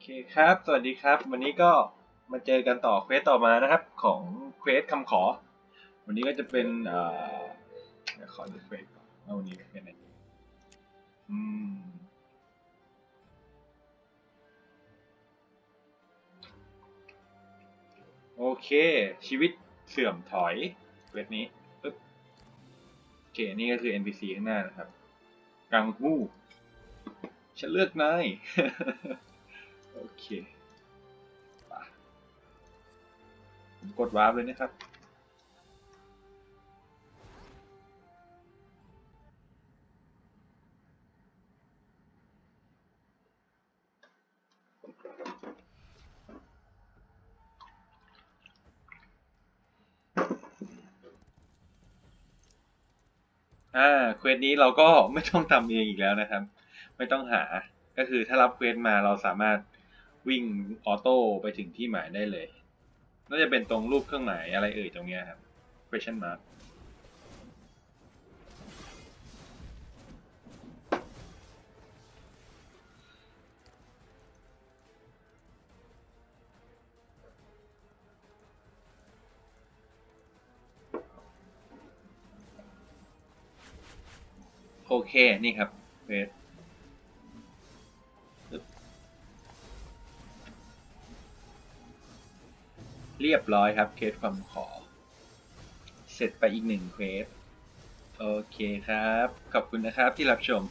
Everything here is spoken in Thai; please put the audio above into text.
อเคครับ สวัสดีครับ วันนี้ก็มาเจอกันต่อเควสต่อมานะครับ ของเควสคำขอ วันนี้ก็จะเป็นเอ่อขอดูเควสก่อนว่าวันนี้เป็นอะไรอืมโอเค ชีวิตเสื่อมถอยเควสนี้ปึ๊บโอเค นี่ก็คือ NPC ข้างหน้านะครับ กังฮู้ฉันเลือกนาย ผมกดวาร์ปเลยนะครับ อ่า เควสนี้เราก็ไม่ต้องทำเองอีกแล้วนะครับ ไม่ต้องหา ก็คือถ้ารับเควสมาเราสามารถ วิ่งออโต้ไปถึงที่หมายได้เลย น่าจะเป็นตรงรูปเครื่องหมายอะไรเอ่ยตรงเนี้ยครับ question mark โอเค นี่ครับเควส เรียบร้อยครับเคสความขอ เสร็จไปอีกหนึ่งเควส โอเคครับ ขอบคุณนะครับที่รับชม